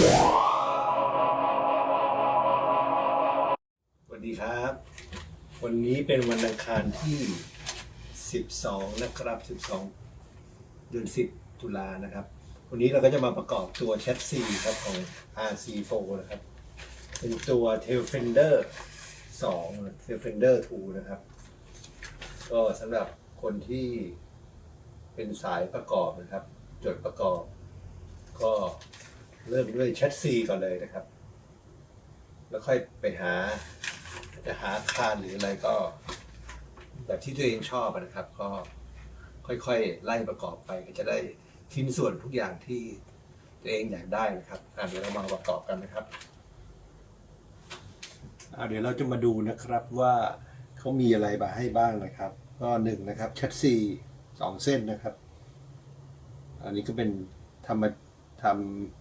สวัสดีครับ วันนี้เป็นวันอังคารที่ 12 นะครับ 12 เดือน 10 ตุลานะครับ วันนี้เราก็จะมาประกอบตัวแชสซีครับของ RC4 นะครับ เป็นตัว Tailfender 2 Tailfender 2 นะครับ ก็สำหรับคนที่เป็นสายประกอบนะครับ จดประกอบ ก็ เริ่มด้วยแชสซีก่อนเลยนะครับ แล้วค่อยไปหาจะหาคานหรืออะไรก็ แบบที่ตัวเองชอบนะครับ ก็ค่อยๆ ไล่ประกอบไปก็จะได้ชิ้นส่วนทุกอย่างที่ตัวเองอยากได้นะครับอะเดี๋ยวเรามาประกอบกันนะครับอะเดี๋ยวเราจะมาดูนะครับว่าเขามีอะไรมาให้บ้างนะครับ ก็หนึ่งนะครับชัดซีสองเส้นนะครับ อันนี้ก็เป็นทำมาทำ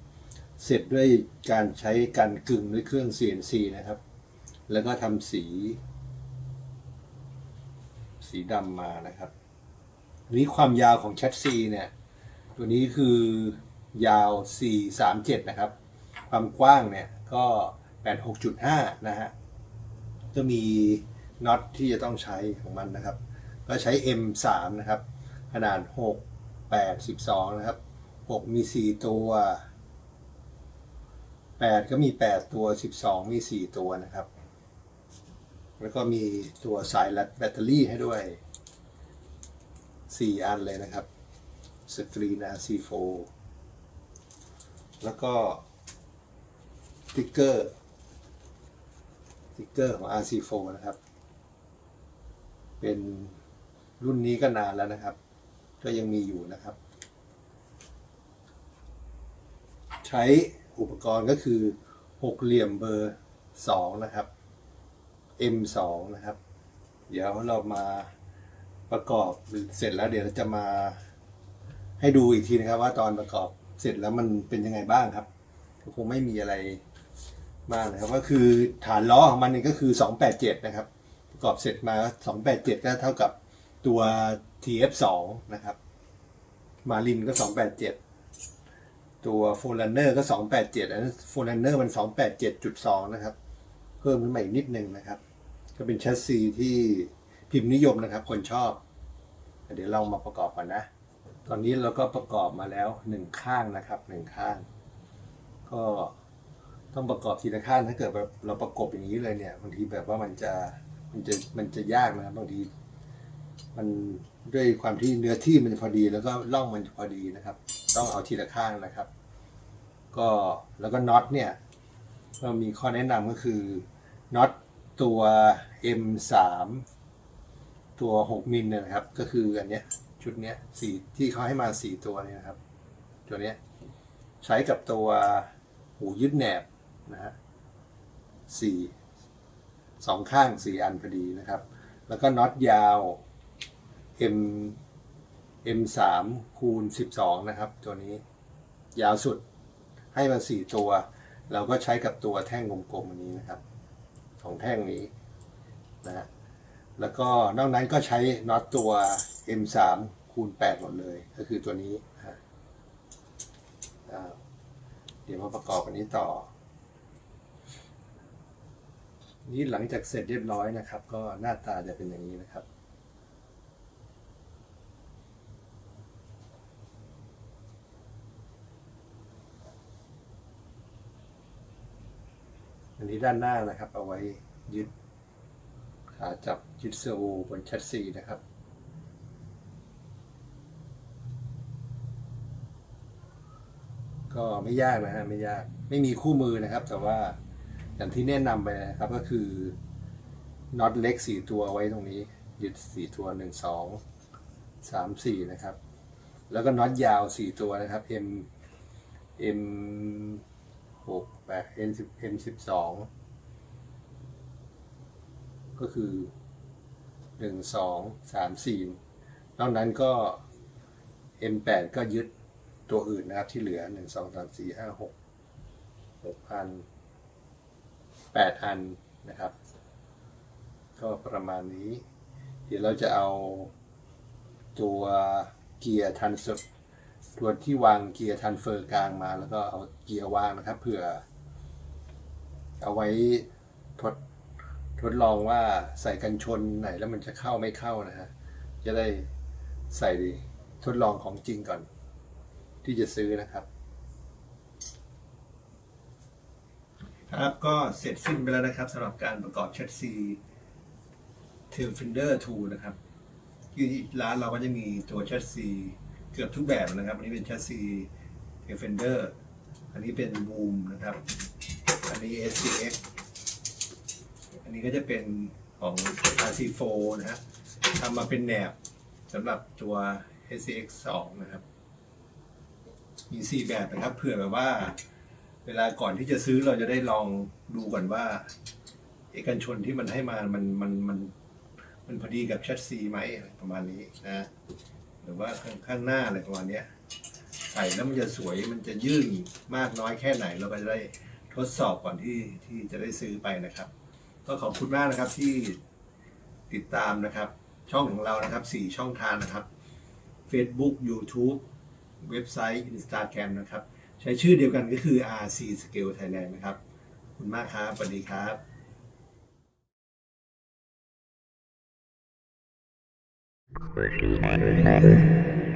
เสร็จด้วยการใช้การกึ่งด้วยเครื่อง CNC นะครับ แล้วก็ทำสี สีดำมานะครับนนี้ความยาวของแชทซีเนี่ย ตัวนี้คือยาว 437 นะครับ ความกว้างเนี่ยก็ 86.5 นะฮะ ก็มีน็อตที่จะต้องใช้ของมันนะครับ ก็ใช้ M3 นะครับ ขนาด 6 8 12 นะครับ 6 มี 4 ตัว 8 ก็มี 8 ตัว 12 มี 4 ตัวนะครับ แล้วก็มีตัวสายรัดแบตเตอรี่ให้ด้วย 4 อันเลยนะครับสกรีน RC4 แล้วก็ติ๊กเกอร์ติ๊กเกอร์ของ RC4 นะครับ เป็นรุ่นนี้ก็นานแล้วนะครับ ก็ยังมีอยู่นะครับ ใช้ อุปกรณ์ก็คือหกเหลี่ยมเบอร์2นะครับ M2 นะครับ เดี๋ยวเรามาประกอบเสร็จแล้วเดี๋ยวเราจะมาให้ดูอีกทีนะครับ ว่าตอนประกอบเสร็จแล้วมันเป็นยังไงบ้างครับก็คงไม่มีอะไรมากนะครับ ก็คือฐานล้อของมันนี่ก็คือ287นะครับ ประกอบเสร็จมา287 ก็เท่ากับตัว TF2 นะครับ มาลินก็ 287 ตัวโฟลันเนอร์ก็ 287 อันนั้นโฟลันเนอร์มัน 287.2 นะครับ เพิ่มขึ้นมาอีกนิดนึงนะครับ ก็เป็นแชสซีที่พิมพ์นิยมนะครับ คนชอบ เดี๋ยวเรามาประกอบกันนะ ตอนนี้เราก็ประกอบมาแล้วหนึ่งข้างนะครับหนึ่งข้าง ก็ต้องประกอบทีละข้างถ้าเกิดแบบเราประกบอย่างนี้เลยเนี่ยบางทีแบบว่ามันจะมันจะมันจะยากนะครับบางที มันด้วยความที่เนื้อที่มันพอดีแล้วก็ร่องมันพอดีนะครับ ต้องเอาทีละข้างนะครับ ก็แล้วก็น็อตเนี่ยเรามีข้อแนะนำก็คือน็อตตัว M3 ตัว 6 มิลนะครับ ก็คืออันเนี้ยชุดเนี้ยสีที่เขาให้มา 4 ตัวเนี่ยนะครับ ตัวเนี้ยใช้กับตัวหูยึดแหนบนะฮะสี่สองข้างสี่อันพอดีนะครับ แล้วก็น็อตยาว M M3 คูณ 12 นะครับ ตัวนี้ยาวสุดให้มา 4 ตัว เราก็ใช้กับตัวแท่งกลมๆอันนี้นะครับของแท่งนี้นะฮะแล้วก็นอกนั้นก็ใช้น็อตตัว M3 คูณ 8 หมดเลย ก็คือตัวนี้นะเดี๋ยวมาประกอบอันนี้ต่อ นี่หลังจากเสร็จเรียบร้อยนะครับ ก็หน้าตาจะเป็นอย่างนี้นะครับ อันนี้ด้านหน้านะครับ เอาไว้ยึดขาจับยึดเซอร์โวบนแชสซีนะครับก็ไม่ยากนะฮะไม่ยากไม่มีคู่มือนะครับ แต่ว่าอย่างที่แนะนำไปนะครับก็คือน็อตเล็กสี่ตัวไว้ตรงนี้ยึดสี่ตัวหนึ่งสองสามสี่นะครับ แล้วก็น็อตยาวสี่ตัวนะครับ M M หกแปด M สิบ M สิบสองก็คือหนึ่งสองสามสี่นอกนั้นก็ M แปดก็ยึดตัวอื่นนะครับที่เหลือหนึ่งสองสามสี่ห้าหกหกอันแปดอันนะครับ ก็ประมาณนี้ เดี๋ยวเราจะเอาตัวเกียร์ทันส ตัวที่วางเกียร์ทันเฟอร์กลางมา แล้วก็เอาเกียร์วางนะครับเผื่อ เอาไว้ทดทดลองว่าใส่กันชนไหนแล้วมันจะเข้าไม่เข้านะฮะจะได้ใส่ทดลองของจริงก่อน ที่จะซื้อนะครับ ครับก็เสร็จสิ้นไปแล้วนะครับสำหรับการประกอบแชสซีเทลฟินเดอร์2นะครับที่ร้านเราก็จะมีตัวแชสซี กือบทุกแบบนะครับ อันนี้เป็นแชสซีเทลฟินเดอร์อันนี้เป็นบูมนะครับ อันนี้ SCX อันนี้ก็จะเป็นของ RC4 นะฮะทำมาเป็นแหนบสำหรับตัว SCX 2นะครับ มี 4 แบบนะครับ เผื่อแบบว่า เวลาก่อนที่จะซื้อเราจะได้ลองดูก่อนว่า เอกชนที่มันให้มา มันมันมันมันพอดีกับแชสซีไหมอะไรประมาณนี้นะ รือว่าข้างข้างหน้าอะไรประมาณนี้ใส่แล้วมันจะสวยมันจะยื่นมากน้อยแค่ไหน เราก็จะได้ทดสอบก่อนที่ที่จะได้ซื้อไปนะครับ ก็ขอบคุณมากนะครับที่ติดตามนะครับ ช่องของเรานะครับสี่ช่องทางนะครับ Facebook YouTube เว็บไซต์ Instagram นะครับ ใช้ชื่อเดียวกันก็คือ RC Scale Thailand นะครับ ขอบคุณมากครับสวัสดีครับ Squishy